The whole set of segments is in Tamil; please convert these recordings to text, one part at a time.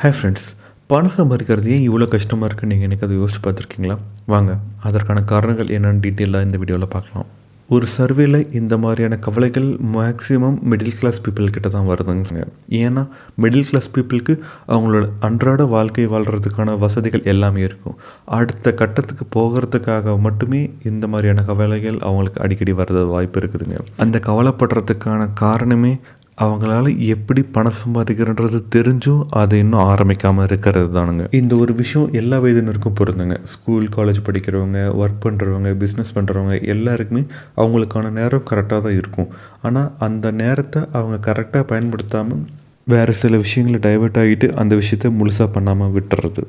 ஹாய் ஃப்ரெண்ட்ஸ் பணம் சம்பாதிக்கிறது ஏன் இவ்வளோ கஷ்டமாக இருக்குன்னு நீங்கள் எனக்கு அதை யோசிச்சு பார்த்துருக்கீங்களா? வாங்க அதற்கான காரணங்கள் என்னென்னு டீட்டெயிலாக இந்த வீடியோவில் பார்க்கலாம். ஒரு சர்வேல இந்த மாதிரியான கவலைகள் மேக்ஸிமம் மிடில் கிளாஸ் பீப்புள் கிட்ட தான் வருதுங்க ஏன்னா மிடில் கிளாஸ் பீப்புளுக்கு அவங்களோட அன்றாட வாழ்க்கை வாழ்கிறதுக்கான வசதிகள் எல்லாமே இருக்கும். அடுத்த கட்டத்துக்கு போகிறதுக்காக மட்டுமே இந்த மாதிரியான கவலைகள் அவங்களுக்கு அடிக்கடி வர்றது வாய்ப்பு இருக்குதுங்க. அந்த கவலைப்படுறதுக்கான காரணமே அவங்களால எப்படி பணம் சம்பாதிக்கிறன்றது தெரிஞ்சும் அதை இன்னும் ஆரம்பிக்காமல் இருக்கிறது தானுங்க. இந்த ஒரு விஷயம் எல்லா வயதினருக்கும் பொருந்துங்க. ஸ்கூல் காலேஜ் படிக்கிறவங்க ஒர்க் பண்ணுறவங்க பிஸ்னஸ் பண்ணுறவங்க எல்லாருக்குமே அவங்களுக்கான நேரம் கரெக்டாக தான் இருக்கும். ஆனால் அந்த நேரத்தை அவங்க கரெக்டாக பயன்படுத்தாமல் வேறு சில விஷயங்களை டைவெர்ட் ஆகிட்டு அந்த விஷயத்த முழுசாக பண்ணாமல் விட்டுறது.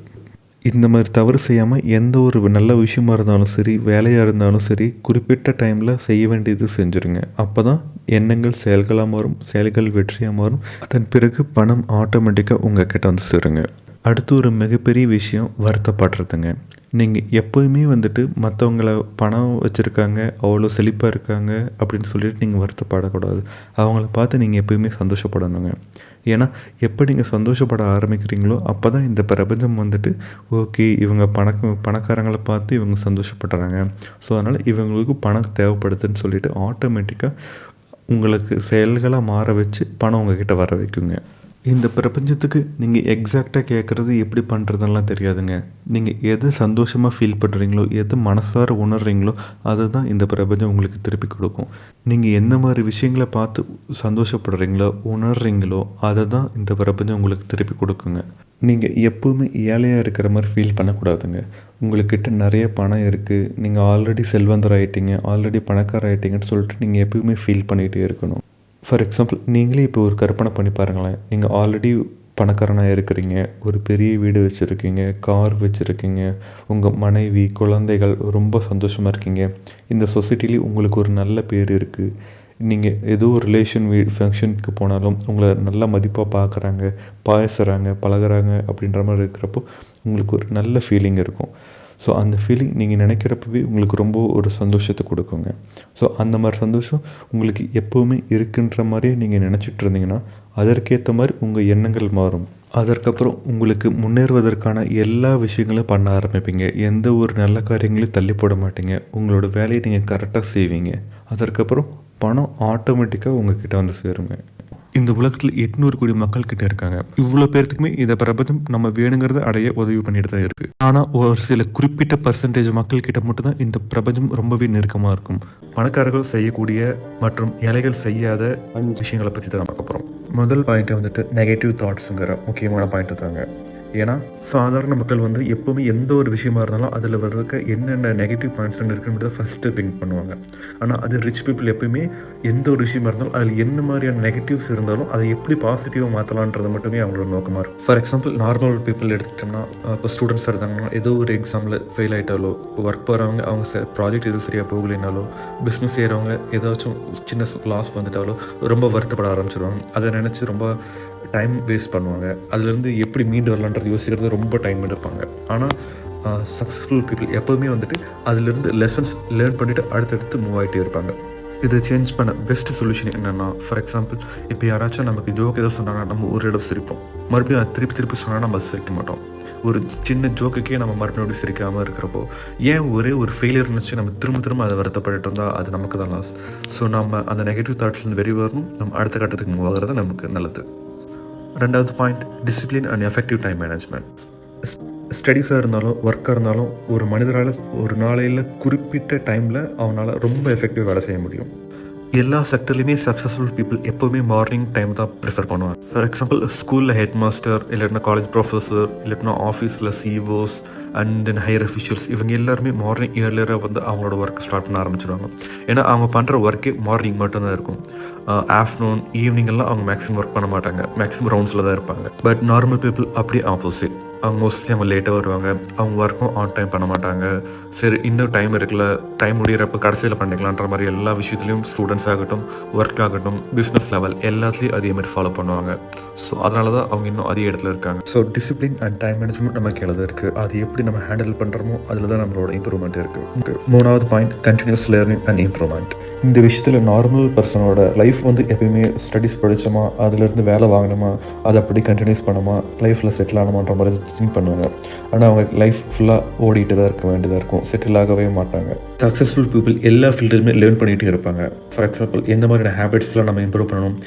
இந்த மாதிரி தவறு செய்யாமல் எந்த ஒரு நல்ல விஷயமா இருந்தாலும் சரி வேலையாக இருந்தாலும் சரி குறிப்பிட்ட டைமில் செய்ய வேண்டியது செஞ்சுருங்க. அப்போ தான் எண்ணங்கள் செயல்களாக மாறும் செயல்கள் வெற்றியாக மாறும் அதன் பிறகு பணம் ஆட்டோமேட்டிக்காக உங்கள் கிட்ட வந்து சேருங்க. அடுத்து ஒரு மிகப்பெரிய விஷயம் வருத்தப்படுறதுங்க. நீங்கள் எப்போயுமே வந்துட்டு மற்றவங்கள பணம் வச்சுருக்காங்க அவ்வளோ செழிப்பாக இருக்காங்க அப்படின்னு சொல்லிட்டு நீங்கள் வருத்தப்படக்கூடாது. அவங்கள பார்த்து நீங்கள் எப்போயுமே சந்தோஷப்படணுங்க. ஏன்னா எப்போ நீங்கள் சந்தோஷப்பட ஆரம்பிக்கிறீங்களோ அப்போ தான் இந்த பிரபஞ்சம் வந்துட்டு ஓகே இவங்க பணக்க பணக்காரங்களை பார்த்து இவங்க சந்தோஷப்படுறாங்க. ஸோ அதனால் இவங்களுக்கு பணம் தேவைப்படுதுன்னு சொல்லிட்டு ஆட்டோமேட்டிக்காக உங்களுக்கு செயல்களாக மாற வச்சு பணம் உங்ககிட்ட வர வைக்குங்க. இந்த பிரபஞ்சத்துக்கு நீங்கள் எக்ஸாக்டாக கேட்குறது எப்படி பண்ணுறதெல்லாம் தெரியாதுங்க. நீங்கள் எது சந்தோஷமாக ஃபீல் பண்ணுறீங்களோ எது மனசார உணர்றீங்களோ அதை தான் இந்த பிரபஞ்சம் உங்களுக்கு திருப்பி கொடுக்கும். நீங்கள் என்ன மாதிரி விஷயங்களை பார்த்து சந்தோஷப்படுறீங்களோ உணர்றீங்களோ அதை தான் இந்த பிரபஞ்சம் உங்களுக்கு திருப்பி கொடுக்குங்க. நீங்கள் எப்போவுமே ஏழையாக இருக்கிற மாதிரி ஃபீல் பண்ணக்கூடாதுங்க. உங்கள்கிட்ட நிறைய பணம் இருக்குது நீங்கள் ஆல்ரெடி செல்வந்தர் ஆகிட்டீங்க ஆல்ரெடி பணக்கார ஆகிட்டீங்கன்னு சொல்லிட்டு நீங்கள் எப்பவுமே ஃபீல் பண்ணிகிட்டே இருக்கணும். ஃபார் எக்ஸாம்பிள் நீங்களே இப்போ ஒரு கற்பனை பண்ணி பாருங்களேன். நீங்கள் ஆல்ரெடி பணக்காரனாக இருக்கிறீங்க. ஒரு பெரிய வீடு வச்சுருக்கீங்க. கார் வச்சுருக்கீங்க. உங்கள் மனைவி குழந்தைகள் ரொம்ப சந்தோஷமாக இருக்கீங்க. இந்த சொசைட்டிலேயே உங்களுக்கு ஒரு நல்ல பேர் இருக்குது நீங்கள் ஏதோ ஒரு ரிலேஷன் வீ ஃபங்க்ஷனுக்கு போனாலும் உங்களை நல்ல மதிப்பாக பார்க்குறாங்க பாயசுறாங்க பழகுறாங்க அப்படின்ற மாதிரி இருக்கிறப்போ உங்களுக்கு ஒரு நல்ல ஃபீலிங் இருக்கும். ஸோ அந்த ஃபீலிங் நீங்கள் நினைக்கிறப்பவே உங்களுக்கு ரொம்ப ஒரு சந்தோஷத்தை கொடுக்குங்க. ஸோ அந்த மாதிரி சந்தோஷம் உங்களுக்கு எப்போவுமே இருக்குன்ற மாதிரியே நீங்கள் நினச்சிட்டு இருந்தீங்கன்னா அதற்கேற்ற மாதிரி உங்கள் எண்ணங்கள் மாறும். அதற்கப்புறம் உங்களுக்கு முன்னேறுவதற்கான எல்லா விஷயங்களும் பண்ண ஆரம்பிப்பீங்க. எந்த ஒரு நல்ல காரியங்களையும் தள்ளி போட மாட்டீங்க. உங்களோட வேலையை நீங்கள் கரெக்டாக செய்வீங்க. அதற்கப்புறம் பணம் ஆட்டோமேட்டிக்காக உங்ககிட்ட வந்து சேருங்க. இந்த உலகத்தில் எட்நூறு கோடி மக்கள் கிட்ட இருக்காங்க. இவ்வளோ பேர்த்துக்குமே இந்த பிரபஞ்சம் நம்ம வேணுங்கிறத அடைய உதவி பண்ணிட்டு தான் இருக்கு. ஆனால் ஒரு சில குறிப்பிட்ட பர்சன்டேஜ் மக்கள் கிட்ட மட்டும் தான் இந்த பிரபஞ்சம் ரொம்பவே நெருக்கமாக இருக்கும். பணக்காரர்கள் செய்யக்கூடிய மற்றும் ஏழைகள் செய்யாத அஞ்சு விஷயங்களை பற்றி தான் பார்க்க போகிறோம் முதல் பாயிண்ட்டை வந்துட்டு நெகட்டிவ் தாட்ஸுங்கிற முக்கியமான பாயிண்ட் தாங்க. ஏன்னா சாதாரண மக்கள் வந்து எப்போவுமே எந்த ஒரு விஷயமா இருந்தாலும் அதில் வர்றதுக்கு என்னென்ன நெகட்டிவ் பாயிண்ட்ஸ் இருக்குன்றத ஃபஸ்ட்டு திங்க் பண்ணுவாங்க. ஆனால் அது ரிச் பீப்புள் எப்பயுமே எந்த ஒரு விஷயமா இருந்தாலும் அதில் என்ன மாதிரியான நெகட்டிவ்ஸ் இருந்தாலும் அதை எப்படி பாசிட்டிவாக மாற்றலான்றது மட்டுமே அவங்களோட நோக்கமாக இருக்கும். ஃபார் எக்ஸாம்பிள் நார்மல் பீப்புள் எடுத்துட்டோம்னா இப்போ ஸ்டூடெண்ட்ஸ் இருந்தாங்கன்னா ஏதோ ஒரு எக்ஸாமில் ஃபெயில் ஆகிட்டாலோ ஒர்க் போகிறவங்க அவங்க ப்ராஜெக்ட் எதுவும் சரியாக போகலைனாலோ பிஸ்னஸ் செய்கிறவங்க ஏதாச்சும் சின்ன லாஸ் வந்துட்டாலோ ரொம்ப வருத்தப்பட ஆரம்பிச்சிருவாங்க. அதை நினச்சி ரொம்ப டைம் வேஸ்ட் பண்ணுவாங்க. அதுலேருந்து எப்படி மீண்டு வரலான்றது யோசிக்கிறது ரொம்ப டைம் எடுப்பாங்க. ஆனால் சக்ஸஸ்ஃபுல் பீப்புள் எப்போவுமே வந்துட்டு அதுலேருந்து லெசன்ஸ் லேர்ன் பண்ணிவிட்டு அடுத்தடுத்து மூவ் ஆகிட்டே இருப்பாங்க. இதை சேஞ்ச் பண்ண பெஸ்ட் சொல்யூஷன் என்னென்னா ஃபார் எக்ஸாம்பிள் இப்போ யாராச்சும் நமக்கு ஜோக் ஏதோ சொன்னாங்கன்னா நம்ம ஒரு இடம் சிரிப்போம். மறுபடியும் அது திருப்பி திருப்பி சொன்னால் நம்ம சிரிக்க மாட்டோம். ஒரு சின்ன ஜோக்குக்கே நம்ம மறுபடியும் சிரிக்காமல் இருக்கிறப்போ ஏன் ஒரே ஒரு ஃபெயிலியர் நினச்சி நம்ம திரும்ப திரும்ப அதை வருத்தப்பட்டு இருந்தால் அது நமக்கு தான் லாஸ் ஸோ நம்ம அந்த நெகட்டிவ் தாட்ஸ்லேருந்து வெளியே வரணும் நம்ம அடுத்த கட்டத்துக்கு மூவ் ஆகிறது நமக்கு நல்லது. ரெண்டாவது point discipline and effective time management ஸ்டடீஸாக இருந்தாலும் ஒர்க்காக இருந்தாலும் ஒரு மனிதரால் ஒரு நாளையில் குறிப்பிட்ட டைமில் அவனால் ரொம்ப எஃபெக்டிவ் வேலை செய்ய முடியும். எல்லா செக்டர்லையுமே சக்ஸஸ்ஃபுல் பீப்புள் எப்போவுமே மார்னிங் டைம் தான் ப்ரிஃபர் பண்ணுவாங்க. ஃபார் எக்ஸாம்பிள் ஸ்கூலில் ஹெட் மாஸ்டர் இல்லைன்னா காலேஜ் ப்ரொஃபஸர் இல்லைன்னா ஆஃபீஸில் CEOs and then higher officials இவங்க எல்லாருமே மார்னிங் இயர்லியராக வந்து அவங்களோட ஒர்க் ஸ்டார்ட் பண்ண ஆரம்பிச்சிருவாங்க. ஏன்னா அவங்க பண்ணுற ஒர்க்கே மார்னிங் மட்டும்தான் இருக்கும். ஆஃப்டர்நூன் ஈவினிங் எல்லாம் அவங்க மேக்ஸிமம் ஒர்க் பண்ண மாட்டாங்க. மேக்ஸிமம் ரவுண்ட்ஸில் தான் இருப்பாங்க. பட் நார்மல் பீப்புள் அப்படியே ஆப்போசிட் அவங்க மோஸ்ட்லி அவங்க லேட்டாக வருவாங்க. அவங்க ஒர்க்கும் ஆன் டைம் பண்ண மாட்டாங்க. சரி இன்னும் டைம் இருக்குல்ல டைம் முடியிறப்ப கடைசியில் பண்ணிக்கலான்ற மாதிரி எல்லா விஷயத்துலையும் ஸ்டூடெண்ட்ஸ் ஆகட்டும் ஒர்க் ஆகட்டும் பிஸ்னஸ் லெவல் எல்லாத்துலேயும் அதே மாதிரி ஃபாலோ பண்ணுவாங்க. ஸோ அதனால தான் அவங்க இன்னும் அதே இடத்துல இருக்காங்க. So discipline and time management நம்ம கீழே இருக்குது அது எப்படி நம்ம ஹேண்டில் பண்ணுறோமோ அதில் தான் நம்மளோட இம்ப்ரூவ்மெண்ட் இருக்குது மூணாவது point continuous learning and improvement இந்த விஷயத்தில் நார்மல் பர்சனோட லைஃப் வந்து எப்பயுமே ஸ்டடீஸ் படித்தோமா அதுலேருந்து வேலை வாங்கினோமா அதை அப்படி கண்டினியூஸ் பண்ணோமா லைஃப்பில் செட்டில் ஆனமான்ற மாதிரி திங்க் பண்ணுவாங்க. ஆனால் அவங்க லைஃப் ஃபுல்லாக ஓடிட்டு தான் இருக்க வேண்டியதாக இருக்கும். செட்டில் ஆகவே மாட்டாங்க. சக்ஸஸ்ஃபுல் பீப்புள் எல்லா ஃபீல்டுமே லேர்ன் பண்ணிகிட்டே இருப்பாங்க. ஃபார் எக்ஸாம்பிள் எந்த மாதிரியான ஹேபிட்ஸ்லாம் நம்ம இம்ப்ரூவ் பண்ணணும்?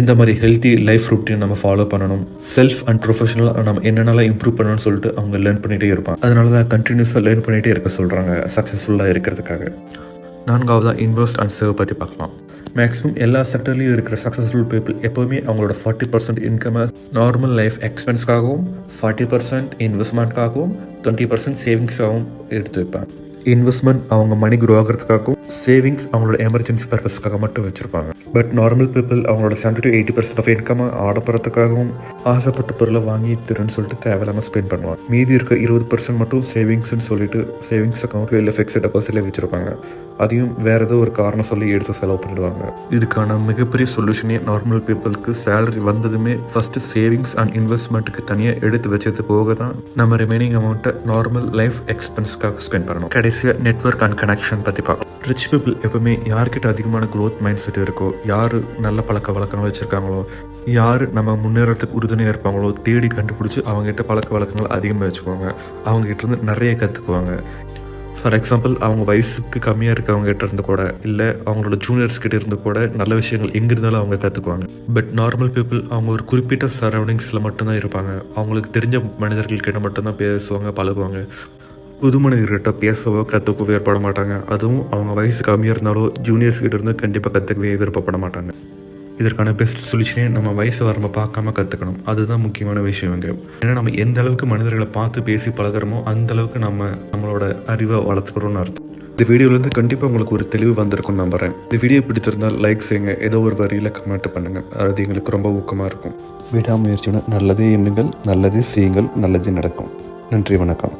எந்த மாதிரி ஹெல்த்தி லைஃப் ரூட்டீன் நம்ம ஃபாலோ பண்ணணும்? செல்ஃப் அண்ட் ப்ரொஃபஷனலாக நம்ம என்னென்னலாம் இம்ப்ரூவ் பண்ணணும்னு சொல்லிட்டு அவங்க லேர்ன் பண்ணிகிட்டே இருப்பாங்க. அதனால தான் கண்டினியூஸாக லேர்ன் பண்ணிகிட்டே இருக்க சொல்கிறாங்க சக்ஸஸ்ஃபுல்லாக இருக்கிறதுக்காக. நான்காவதாக இன்வெஸ்ட் அண்ட் சேவ் பற்றி பார்க்கலாம். மேக்ஸிமம் எல்லா செக்டர்லேயும் இருக்கிற சக்ஸஸ்ஃபுல் பீப்புள் எப்போவுமே அவங்களோட ஃபார்ட்டி பர்சன்ட் இன்கமை நார்மல் லைஃப் எக்ஸ்பென்ஸ்க்காகவும் ஃபார்ட்டி பர்சன்ட் இன்வெஸ்ட்மெண்ட்காகவும் டுவெண்ட்டி பர்சன்ட் சேவிங்ஸாகவும் எடுத்து வைப்பாங்க. இன்வெஸ்ட்மெண்ட் அவங்க மணி க்ரோ ஆகிறதுக்காகவும் சேவிங்ஸ் அவங்களோட எமர்ஜென்சி பர்பஸ்க்காக மட்டும் வச்சுருப்பாங்க. பட் நார்மல் பீப்புள் அவங்களோட seventy to eighty percent of income ஆடப்படுறதுக்காகவும் ஆசைப்பட்ட பொருளை வாங்கி தருன்னு சொல்லிட்டு தேவையில்லாமல் ஸ்பெண்ட் பண்ணுவாங்க. மீதி இருக்க இருபது பர்சன்ட் மட்டும் சேவிங்ஸ்னு சொல்லிட்டு சேவிங்ஸ் அக்கௌண்ட்ல இல்லை ஃபிக்ஸட் டெபாசிட்ல வச்சுருப்பாங்க. அதையும் வேற ஏதோ ஒரு காரணம் சொல்லி எடுத்து செலவு பண்ணிடுவாங்க. இதுக்கான மிகப்பெரிய சொல்யூஷனே நார்மல் பீப்புளுக்கு சேலரி வந்ததுமே ஃபர்ஸ்ட் சேவிங்ஸ் அண்ட் இன்வெஸ்ட்மெண்ட்டுக்கு தனியாக எடுத்து வச்சது போக தான் நம்ம ரிமைனிங் அமௌண்ட்டை நார்மல் லைஃப் எக்ஸ்பென்ஸ்க்காக ஸ்பெண்ட் பண்ணணும். கடைசியாக நெட்ஒர்க் அண்ட் கனெக்ஷன் பற்றி பார்க்கலாம். ரிச் பீப்புள் எப்பவுமே யார்கிட்ட அதிகமான க்ரோத் மைண்ட் செட் இருக்கோ யார் நல்ல பழக்க வழக்கங்கள் வச்சுருக்காங்களோ யார் நம்ம முன்னேறத்துக்கு உறுதுணையாக இருப்பாங்களோ தேடி கண்டுபிடிச்சி அவங்ககிட்ட பழக்க வழக்கங்கள் அதிகமாக வச்சுக்குவாங்க. அவங்ககிட்ட இருந்து நிறைய கற்றுக்குவாங்க ஃபார் எக்ஸாம்பிள் அவங்க வயசுக்கு கம்மியாக இருக்கவங்ககிட்ட இருந்து கூட இல்லை அவங்களோட ஜூனியர்ஸ் கிட்ட இருந்து கூட நல்ல விஷயங்கள் எங்கே இருந்தாலும் அவங்க கற்றுக்குவாங்க பட் நார்மல் பீப்புள் அவங்க ஒரு குறிப்பிட்ட சரௌண்டிங்ஸில் மட்டும்தான் இருப்பாங்க. அவங்களுக்கு தெரிஞ்ச மனிதர்கள் கிட்ட மட்டும்தான் பேசுவாங்க பழகுவாங்க. புது மனிதர்கிட்ட பேசவோ கற்றுக்கவோ ஏற்பட மாட்டாங்க. அதுவும் அவங்க வயசு கம்மியாக இருந்தாலோ ஜூனியர்ஸ் கிட்ட இருந்து கண்டிப்பாக கற்றுக்கவே விருப்பப்பட மாட்டாங்க. இதற்கான பெஸ்ட் சொல்யூஷனே நம்ம வயசு வரம்ப பார்க்காம கற்றுக்கணும் அதுதான் முக்கியமான விஷயம் இங்கே. ஏன்னா நம்ம எந்த அளவுக்கு மனிதர்களை பார்த்து பேசி பழகுறோமோ அந்த அளவுக்கு நம்ம நம்மளோட அறிவை வளர்த்துக்கிறோம்னு அர்த்தம். இந்த வீடியோலேருந்து கண்டிப்பாக உங்களுக்கு ஒரு தெளிவு வந்திருக்கும்னு நம்புகிறேன் இந்த வீடியோ பிடிச்சிருந்தால் லைக் செய்யுங்க. ஏதோ ஒரு வரியில் கமெண்ட் பண்ணுங்கள் அது எங்களுக்கு ரொம்ப ஊக்கமாக இருக்கும். விடாமுயற்சியுடன் நல்லதே எண்ணுங்கள் நல்லதே செய்யுங்கள் நல்லதே நடக்கும். நன்றி வணக்கம்.